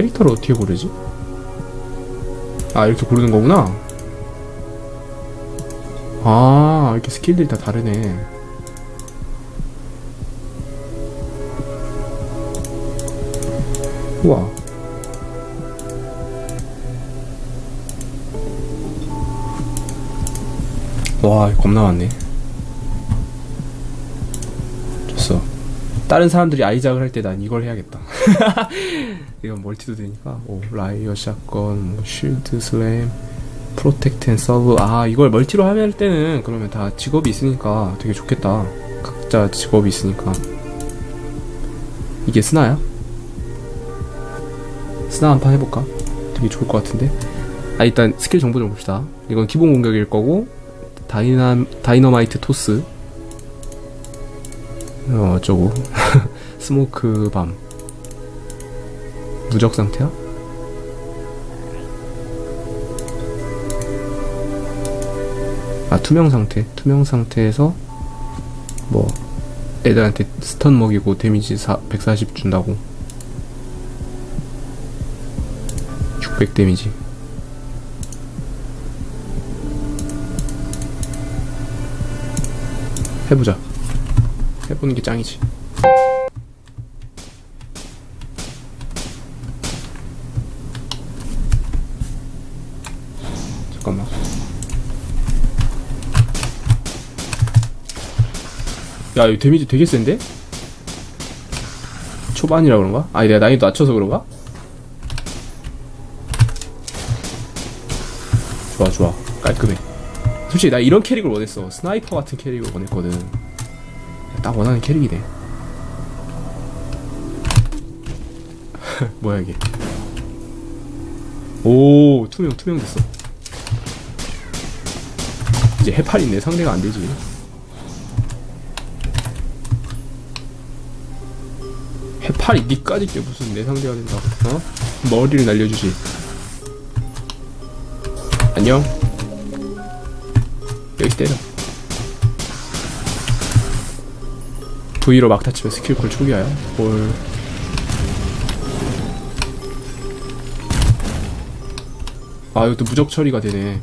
캐릭터를 어떻게 고르지? 아 이렇게 고르는 거구나. 아 이렇게 스킬들이 다 다르네. 우와. 와 겁나 많네. 좋어. 다른 사람들이 아이작을 할 때 난 이걸 해야겠다 이건 멀티도 되니까. 오 라이어 샷건 뭐 쉴드 슬램 프로텍트 앤 서브. 아 이걸 멀티로 하면 할 때는 그러면 다 직업이 있으니까 되게 좋겠다. 각자 직업이 있으니까. 이게 스나야? 스나 한 판 해볼까? 되게 좋을 것 같은데? 아 일단 스킬 정보 좀 봅시다. 이건 기본 공격일 거고 다이나, 다이너마이트 토스. 어 어쩌고 스모크 밤 무적 상태야? 아 투명 상태. 투명 상태에서 뭐 애들한테 스턴 먹이고 데미지 140 준다고. 600 데미지. 해보자. 해보는 게 짱이지 야 이거 데미지 되게 센데? 초반이라 그런가? 아니 내가 난이도 낮춰서 그런가? 좋아 좋아. 깔끔해. 솔직히 나 이런 캐릭을 원했어. 스나이퍼 같은 캐릭을 원했거든. 딱 원하는 캐릭이네. 뭐야 이게? 오 투명 투명 됐어. 이제 해팔이네 상대가 안 되지 해팔이 니까지 게 무슨 내 상대가 된다. 어? 머리를 날려주지. 안녕. 여기 때려. V로 막타 치면 스킬콜 초기화야. 볼 아, 이것도 무적 처리가 되네.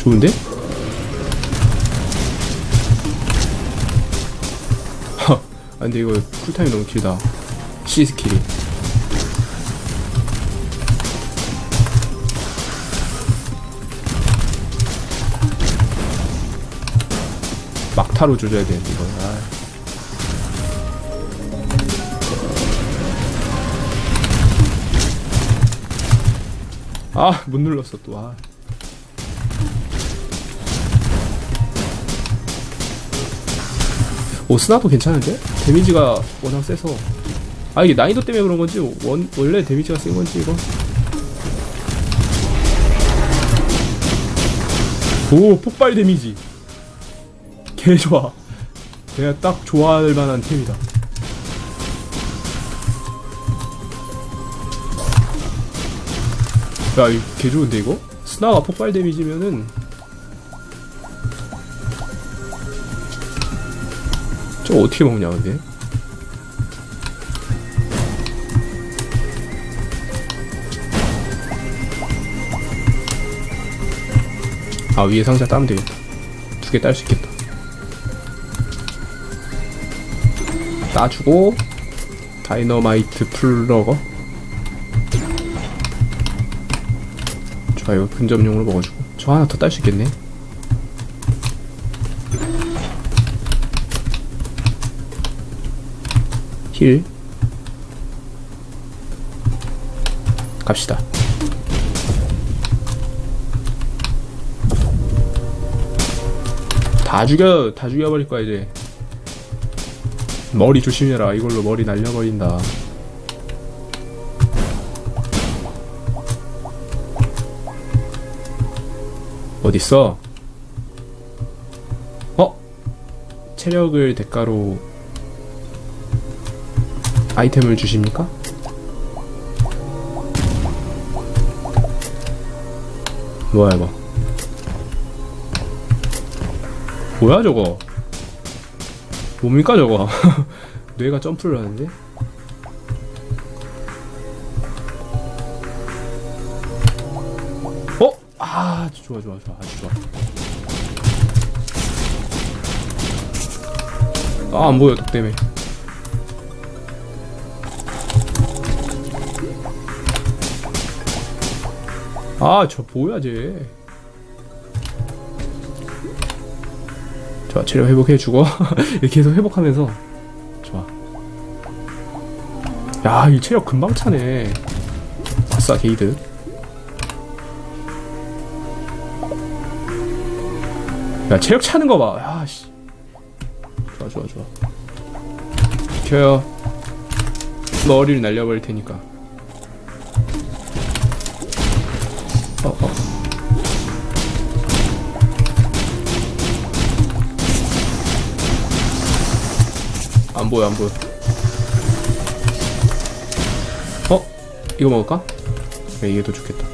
좋은데? 하, 아, 근데 이거 쿨타임이 너무 길다. C 스킬이. 막타로 조져야 되는데 이거. 아. 아, 못 눌렀어 또. 아. 오, 스나도 괜찮은데? 데미지가 워낙 세서. 아, 이게 난이도 때문에 그런 건지, 원, 원래 데미지가 센 건지, 이거. 오, 폭발 데미지. 개 좋아. 내가 딱 좋아할 만한 템이다. 야, 이거 개 좋은데 이거? 스나가 폭발 데미지면은 저거 어떻게 먹냐 근데? 아 위에 상자 따면 되겠다. 두 개 딸 수 있겠다. 따주고 다이너마이트 플러거 좋아 이거 근접용으로 먹어주고 저 하나 더 딸 수 있겠네 힐 갑시다. 다 죽여 다 죽여버릴 거야 이제. 머리 조심해라. 이걸로 머리 날려버린다. 어딨어? 어? 체력을 대가로 아이템을 주십니까? 뭐야 이거? 뭐야 저거? 뭡니까 저거? 뇌가 점프를 하는데? 어? 아 좋아 좋아 좋아 아주 좋아. 아 안 보여 독 때문에 아 저 뭐야 쟤. 좋아 체력 회복해주고. 계속 회복하면서. 좋아. 야 이 체력 금방 차네. 아싸 게이드. 야 체력 차는 거 봐. 야 씨. 좋아 좋아 좋아. 비켜요. 머리를 날려버릴 테니까 안 보여, 안 보여. 어? 이거 먹을까? 그래, 이게 더 좋겠다.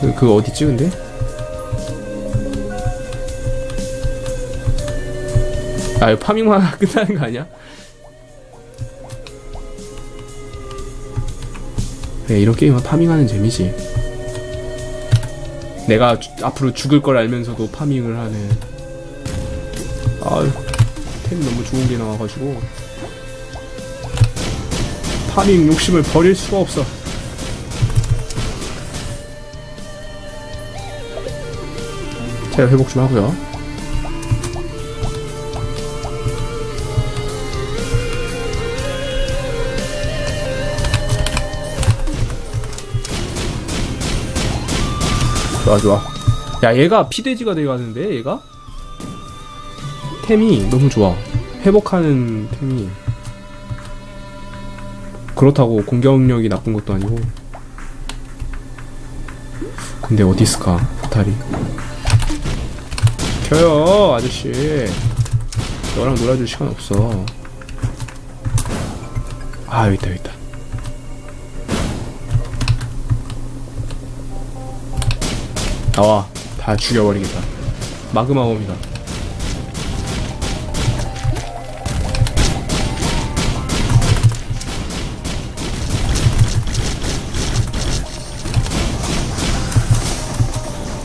그, 그 어디 찍은데? 아, 이거 파밍만 끝나는 거 아니야? 그래, 이런 게임은 파밍하는 재미지. 내가 주- 앞으로 죽을 걸 알면서도 파밍을 하는. 아유, 템이 너무 좋은 게 나와가지고. 파밍 욕심을 버릴 수가 없어. 제가 회복 좀 하고요. 좋아 좋아. 야 얘가 피돼지가 돼가는데 얘가? 템이 너무 좋아. 회복하는 템이. 그렇다고 공격력이 나쁜 것도 아니고. 근데 어디 있을까 포탈이 켜요 아저씨. 너랑 놀아줄 시간 없어. 아 여기 있다 여기 있다 나와 다 죽여버리겠다. 마그마 홈이다.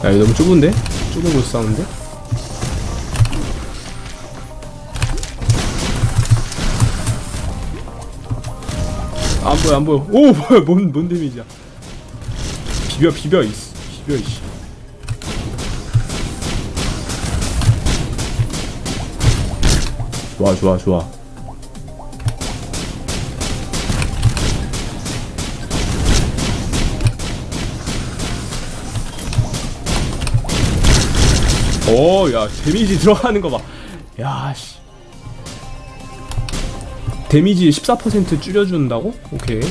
야 이거 너무 좁은데? 좁은 곳 싸우는데? 안 보여 안 보여. 오 뭐야 뭔, 뭔 데미지야. 비벼 비벼 이 비벼 이씨 좋아 좋아 좋아. 오야 데미지 들어가는 거 봐 야 씨. 데미지 14% 줄여준다고? 오케이.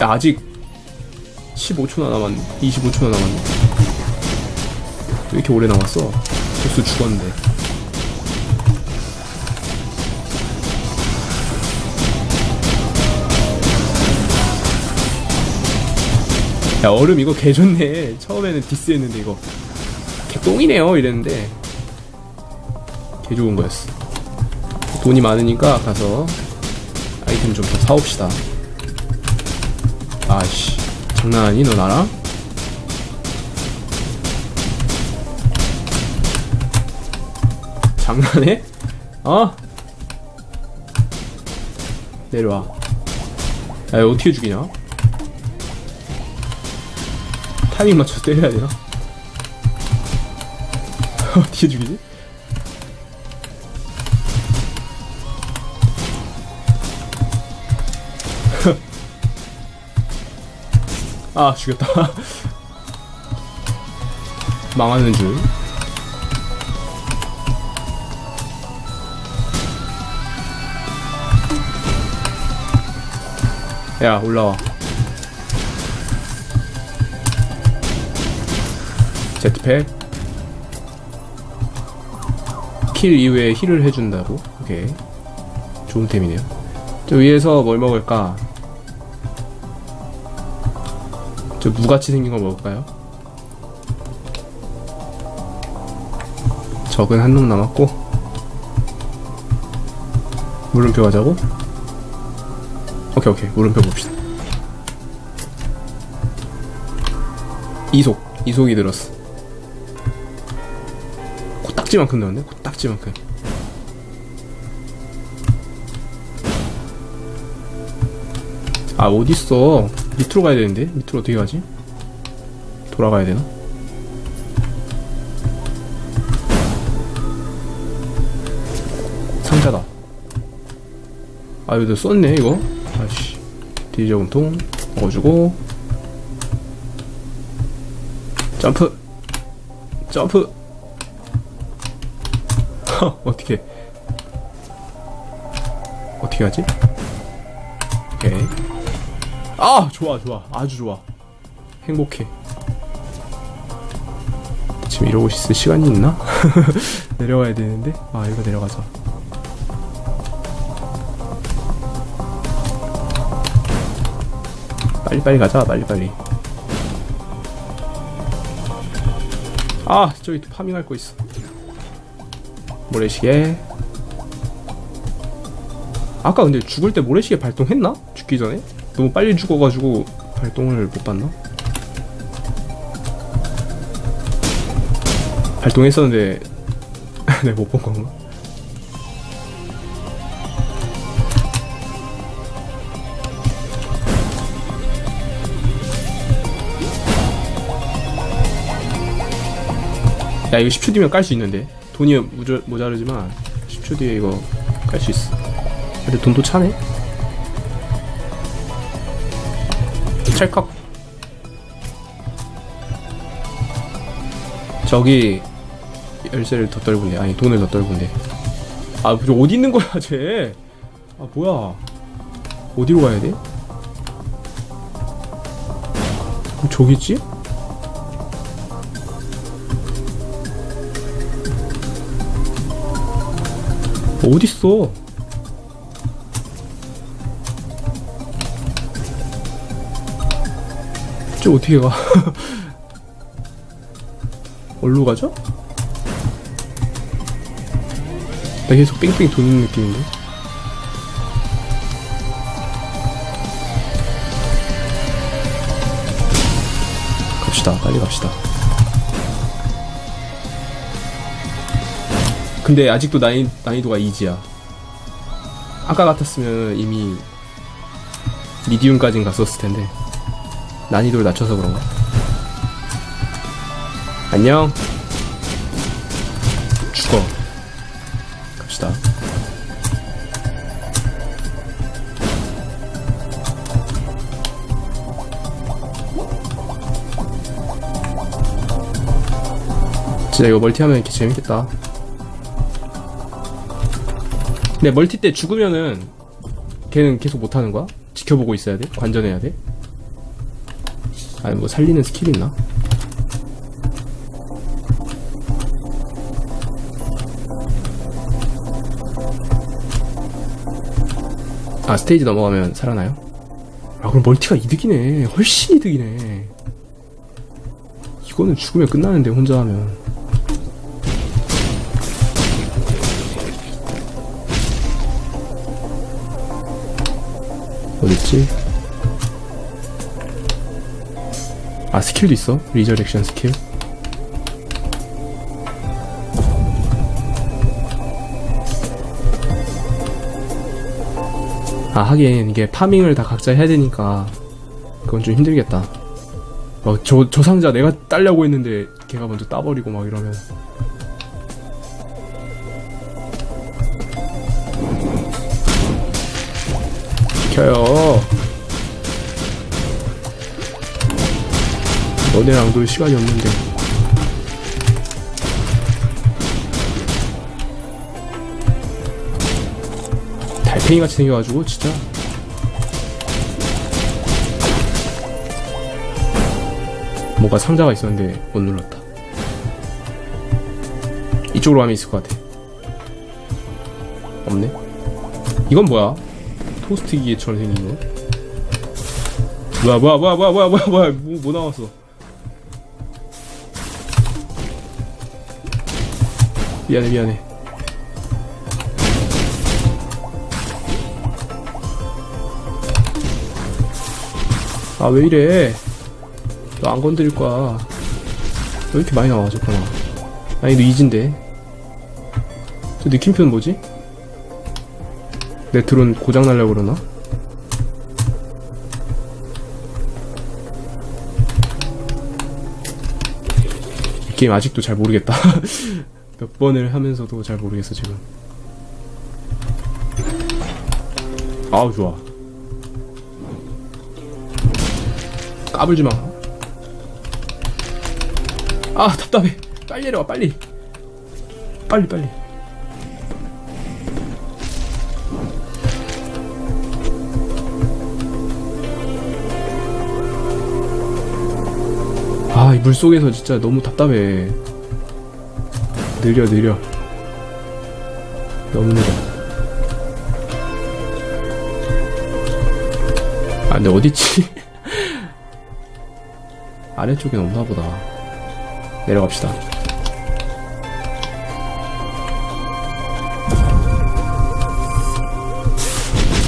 야, 아직 15초나 남았네 25초나 남았네. 왜 이렇게 오래 남았어? 벌써 죽었는데. 야 얼음 이거 개 좋네. 처음에는 디스했는데 이거. 개 똥이네요 이랬는데. 개 좋은 거였어. 돈이 많으니까 가서 아이템 좀 더 사옵시다. 아씨 장난 아니 너 나랑? 장난해? 어? 내려와 야 어떻게 죽이냐? 타이밍 맞춰서 때려야 되나? 어떻게 죽이지? 아 죽였다 망하는 줄 야, 올라와. 제트팩. 스킬 이후에 힐을 해준다고? 오케이. 좋은 템이네요. 저 위에서 뭘 먹을까? 저 무같이 생긴 거 먹을까요? 적은 한 놈 남았고 물음표 가자고? 오케이 오케이. 물음표 봅시다. 이속. 이속이 들었어. 코딱지만큼 넣었네 코딱지만큼 아 어딨어 밑으로 가야 되는데? 밑으로 어떻게 가지? 돌아가야 되나? 상자다. 아 이거 썼네 이거. 아씨. 디저금통 먹어주고. 점프. 점프. 어떻게. 어떻게 하지? 아 좋아 좋아. 아주 좋아. 행복해. 지금 이러고 있을 시간이 있나? 내려가야 되는데? 아 이거 내려가자. 빨리빨리 가자 빨리빨리. 아 저기 또 파밍할 거 있어. 모래시계. 아까 근데 죽을 때 모래시계 발동했나? 죽기 전에? 너무 빨리 죽어가지고 발동을 못 봤나? 발동했었는데 내가 못 본 건가? 야 이거 10초 뒤면 깔 수 있는데 돈이 모자, 모자르지만 10초 뒤에 이거 깔 수 있어 근데 돈도 차네 찰칵 저기 열쇠를 더 떨군데 아니 돈을 더 떨군데 아저 어디 있는 거야 쟤 아 뭐야 어디로 가야 돼? 어, 저기 있지? 어딨어? 저 어떻게 가? 어디로 가죠? 나 계속 뺑뺑 도는 느낌인데? 갑시다, 빨리 갑시다. 근데 아직도 난이, 난이도가 이지야. 아까 같았으면 이미 미디움까진 갔었을 텐데. 난이도를 낮춰서 그런가? 안녕. 죽어. 갑시다. 진짜 이거 멀티하면 이렇게 재밌겠다. 근데 멀티 때 죽으면은 걔는 계속 못하는 거야? 지켜보고 있어야 돼? 관전해야 돼? 아니 뭐 살리는 스킬 있나? 아 스테이지 넘어가면 살아나요? 아 그럼 멀티가 이득이네 훨씬 이득이네 이거는 죽으면 끝나는데 혼자 하면 어딨지? 아 스킬도 있어? 리저렉션 스킬? 아 하긴 이게 파밍을 다 각자 해야 되니까 그건 좀 힘들겠다. 어, 저, 저 상자 내가 따려고 했는데 걔가 먼저 따버리고 막 이러면. 비켜요 너네랑 놀 시간이 없는데 달팽이 같이 생겨가지고 진짜 뭐가 상자가 있었는데 못 눌렀다 이쪽으로 가면 있을 것 같아 없네. 이건 뭐야? 토스트 기계처럼 생긴 거? 뭐야 뭐야 뭐야 뭐야 뭐야 뭐야 뭐, 뭐 나왔어? 미안해 미안해. 아 왜 이래? 너 안 건드릴 거야. 왜 이렇게 많이 나와 잠깐만. 아니 너 이진데. 저 느낌표는 뭐지? 내 드론 고장 날려고 그러나? 이 게임 아직도 잘 모르겠다. 몇 번을 하면서도 잘 모르겠어 지금. 아우 좋아. 까불지 마. 아 답답해. 빨리 내려와 빨리. 빨리 빨리. 아, 이 물속에서 진짜 너무 답답해. 느려, 느려. 너무 느려. 아, 근데 어디지? 아래쪽엔 없나 보다. 내려갑시다.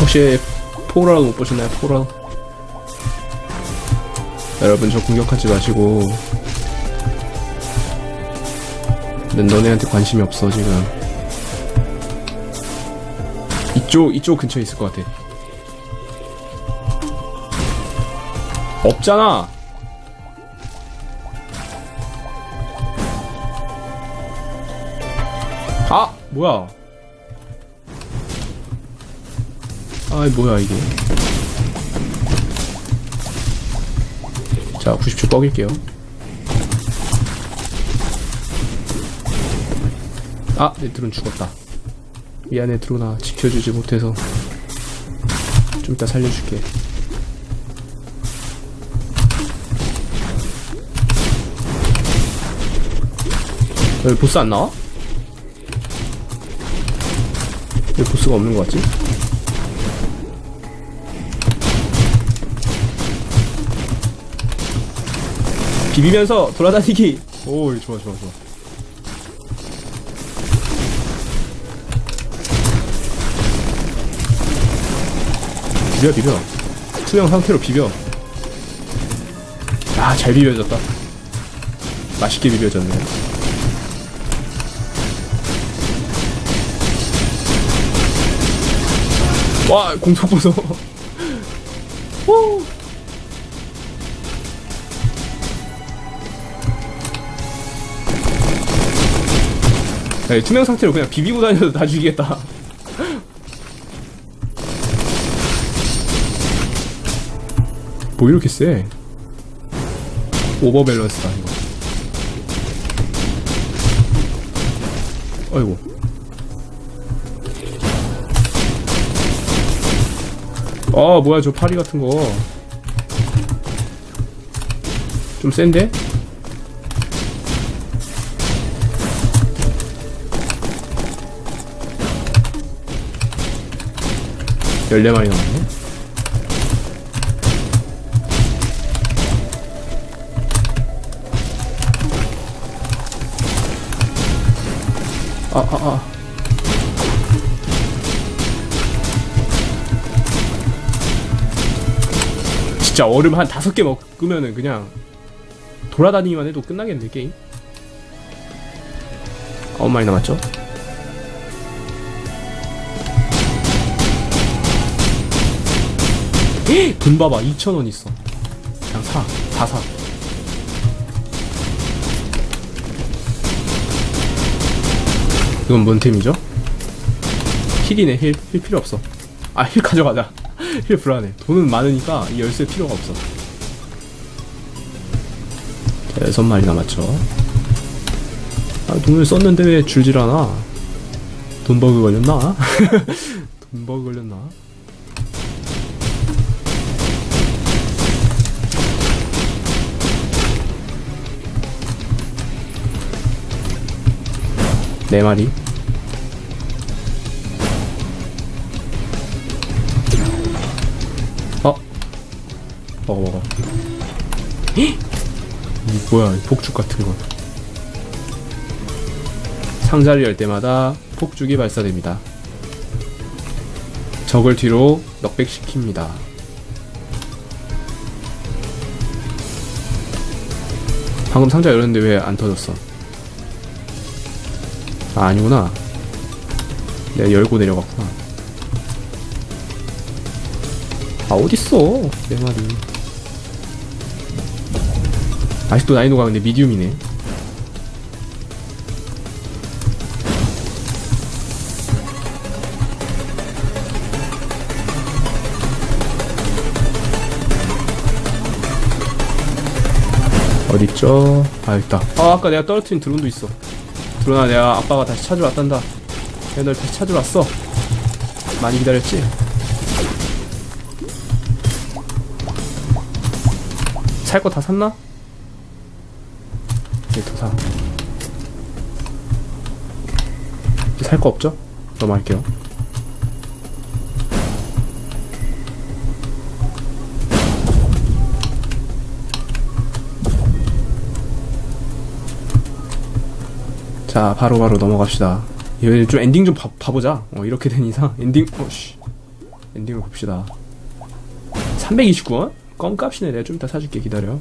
혹시 포라도 못 보셨나요? 포라? 여러분 저 공격하지 마시고 난 너네한테 관심이 없어 지금. 이쪽 이쪽 근처에 있을 것 같아. 없잖아! 아! 뭐야? 아이 뭐야 이게. 자 90초 꺼길게요 아! 내 드론 죽었다 미안해 드론아 지켜주지 못해서 좀 이따 살려줄게 여기 보스 안 나와? 왜 보스가 없는 것 같지? 비비면서 돌아다니기. 오, 좋아, 좋아, 좋아. 비벼, 비벼. 투명 상태로 비벼. 아, 잘 비벼졌다. 맛있게 비벼졌네. 와, 공속 보소. 오. 네, 투명 상태로 그냥 비비고 다녀도 다 죽이겠다. 뭐 이렇게 세? 오버 밸런스다 이거. 어이구. 아 뭐야 저 파리 같은 거. 좀 센데? 열네 마리 남았네. 아, 아, 아. 진짜 얼음 한 다섯 개 먹으면은 그냥 돌아다니기만 해도 끝나겠네, 게임. 아홉 마리 남았죠? 돈 봐봐 2,000원 있어 그냥 사 다 사 이건 뭔 템이죠? 힐이네 힐, 힐 필요 없어 아 힐 가져가자 힐 불안해 돈은 많으니까 이 열쇠 필요가 없어 자, 여섯 마리 남았죠 아 돈을 썼는데 왜 줄질 않아 돈 버그 걸렸나? 돈 버그 걸렸나? 네 마리. 먹어 먹어 헉! 이 뭐야 이 폭죽 같은 거. 상자를 열 때마다 폭죽이 발사됩니다. 적을 뒤로 넉백시킵니다. 방금 상자 열었는데 왜 안 터졌어? 아 아니구나. 내가 열고 내려갔구나. 아 어딨어? 내 말이 아직도 난이도가 근데 미디움이네 어딨죠? 아 있다 아 아까 내가 떨어뜨린 드론도 있어 드론아 내가 아빠가 다시 찾으러 왔단다 내가 널 다시 찾으러 왔어 많이 기다렸지? 살 거 다 샀나? 네, 더 사. 살 거 없죠? 넘어갈게요. 자, 바로바로 넘어갑시다. 이거 좀 엔딩 좀 봐, 봐보자. 어, 이렇게 된 이상 엔딩, 어 씨. 엔딩을 봅시다. 329원? 껌값이네. 내가 좀 이따 사줄게. 기다려.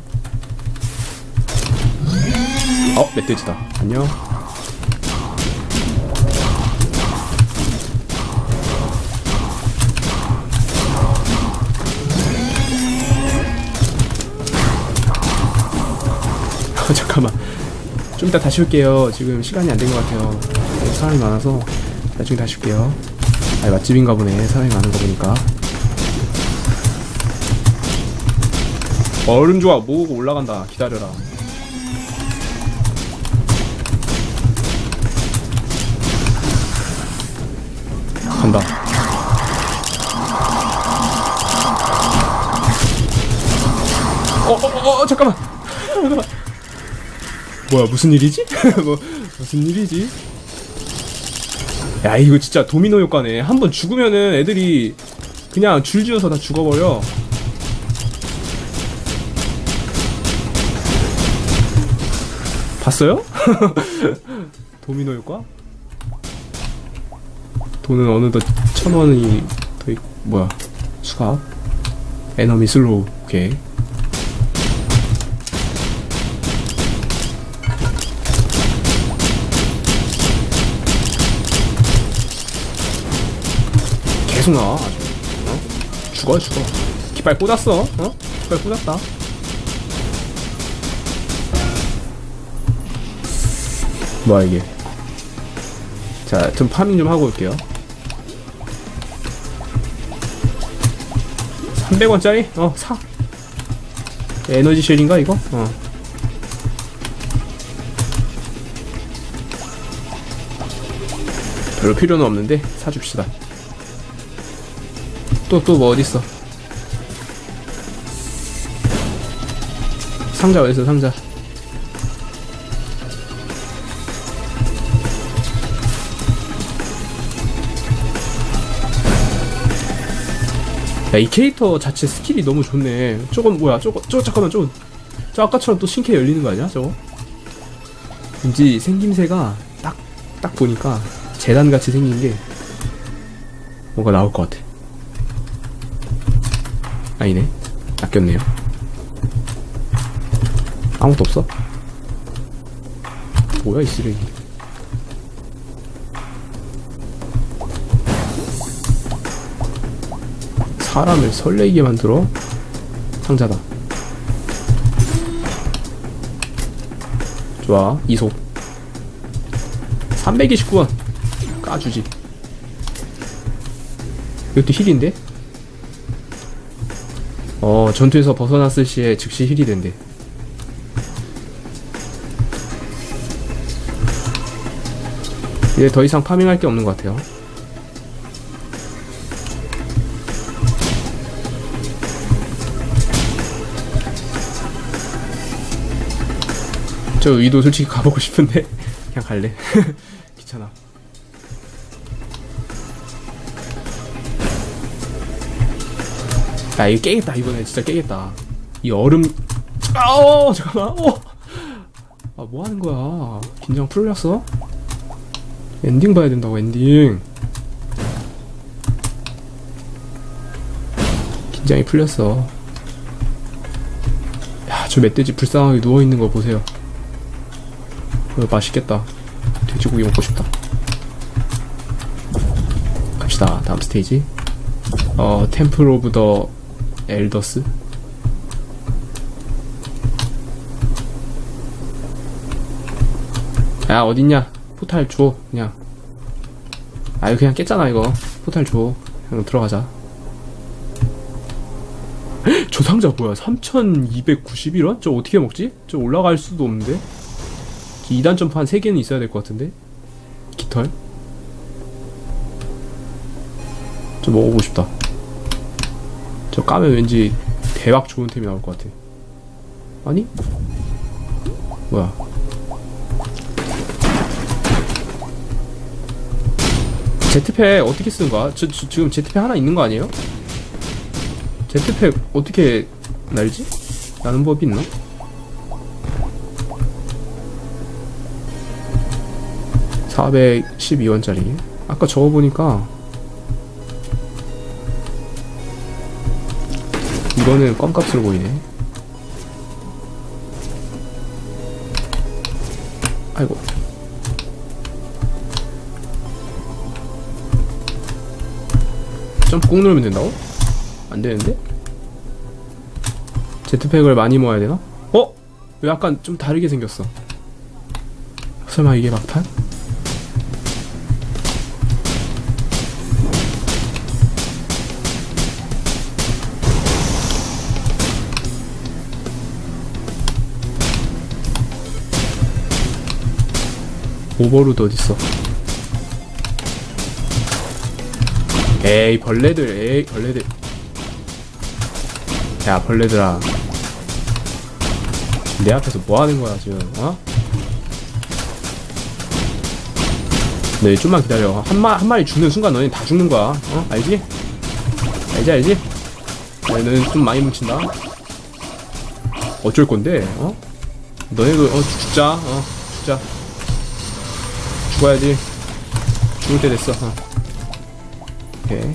어, 멧돼지다. 안녕. 어, 잠깐만. 좀 이따 다시 올게요. 지금 시간이 안 된 것 같아요. 너무 사람이 많아서 나중에 다시 올게요. 아, 맛집인가 보네. 사람이 많은 거 보니까. 얼음 좋아. 모으고 올라간다. 기다려라. 간다. 어, 어, 어, 어, 잠깐만. 뭐야, 무슨 일이지? 뭐, 무슨 일이지? 야, 이거 진짜 도미노 효과네. 한 번 죽으면은 애들이 그냥 줄지어서 다 죽어버려. 봤어요? 도미노 효과? 돈은 어느덧 천 원이 더 있, 뭐야 수갑 에너미 슬로우 오케이 계속 나와 아주 어? 죽어 죽어 깃발 꽂았어 어? 깃발 꽂았다 뭐야 이게 자, 좀 파밍 좀 하고 올게요. 300원짜리? 어, 사. 에너지 쉘인가, 이거? 어. 별로 필요는 없는데, 사줍시다. 또, 또 뭐 어딨어? 상자 어딨어, 상자. 야, 이 캐릭터 자체 스킬이 너무 좋네. 저건 뭐야? 저거, 저거 잠깐만, 저거. 저 아까처럼 또 신캐 열리는 거 아니야? 저거? 왠지 생김새가 딱, 딱 보니까 재단같이 생긴 게 뭔가 나올 것 같아. 아니네. 아꼈네요. 아무것도 없어? 뭐야, 이 쓰레기. 사람을 설레게 만들어. 상자다. 좋아 이속 329원 까주지. 이것도 힐인데? 어 전투에서 벗어났을 시에 즉시 힐이 된대. 이제 더 이상 파밍할 게 없는 것 같아요 저 위도 솔직히 가보고 싶은데. 그냥 갈래. 귀찮아. 야 이거 깨겠다 이번에. 진짜 깨겠다. 이 얼음. 아어 잠깐만. 어아뭐 하는 거야? 긴장 풀렸어? 엔딩 봐야 된다고 엔딩. 긴장이 풀렸어. 야 저 멧돼지 불쌍하게 누워있는 거 보세요 어, 맛있겠다. 돼지고기 먹고 싶다. 갑시다. 다음 스테이지. 어 템플 오브 더 엘더스 야 어딨냐? 포탈 줘 그냥. 아유 그냥 깼잖아 이거. 포탈 줘. 그냥 들어가자. 헉, 저 상자 뭐야? 3291원? 저 어떻게 먹지? 저 올라갈 수도 없는데 2단 점프 한 3개는 있어야 될 것 같은데 깃털 저 먹어보고 싶다 저 까면 왠지 대박 좋은 템이 나올 것 같아 아니? 뭐야 제트팩 어떻게 쓰는 거야? 저, 저 지금 제트팩 하나 있는 거 아니에요? 제트팩 어떻게 날지? 나는 법이 있나? (412원짜리) 아까 저거 보니까 이거는 껌값으로 보이네 아이고 점프 꾹 누르면 된다고? 안 되는데? 제트팩을 많이 모아야 되나? 어? 왜 약간 좀 다르게 생겼어? 설마 이게 막판? 오버로드 어딨어? 에이 벌레들 에이 벌레들 야 벌레들아 내 앞에서 뭐 하는 거야 지금 어? 네 좀만 기다려 한, 마, 한 마리 죽는 순간 너네 다 죽는 거야 어? 알지? 알지 알지? 너는 좀 많이 뭉친다 어쩔 건데 어? 너네도 어 죽자 어 죽자 죽어야지. 죽을 때 됐어. 어. 오케이.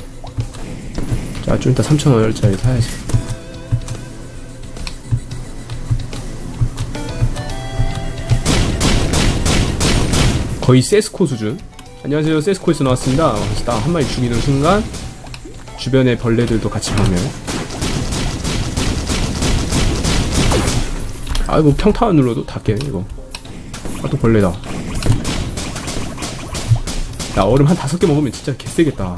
자 좀 이따 3,000원짜리 사야지. 거의 세스코 수준? 안녕하세요. 세스코에서 나왔습니다. 그래서 딱한 마리 죽이는 순간 주변의 벌레들도 같이 보면. 아이고 평타만 눌러도 다 깨네 이거. 아 또 벌레다 야 얼음 한 다섯 개 먹으면 진짜 개세겠다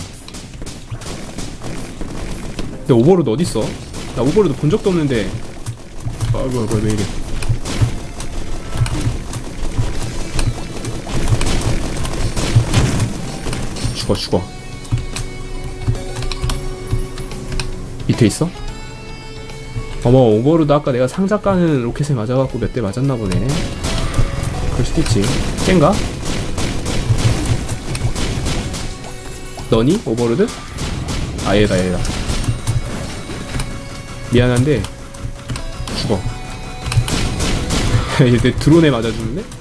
근데 오버로드 어딨어? 나 오버로드 본 적도 없는데 아이고 아이고 왜 이래 죽어 죽어 밑에 있어? 어머 오버로드 아까 내가 상자 까는 로켓에 맞아갖고 몇 대 맞았나 보네 그럴 수도 있지 쟤인가? 너니? 오버로드? 아 얘다 미안한데 죽어 얘내 드론에 맞아주는데?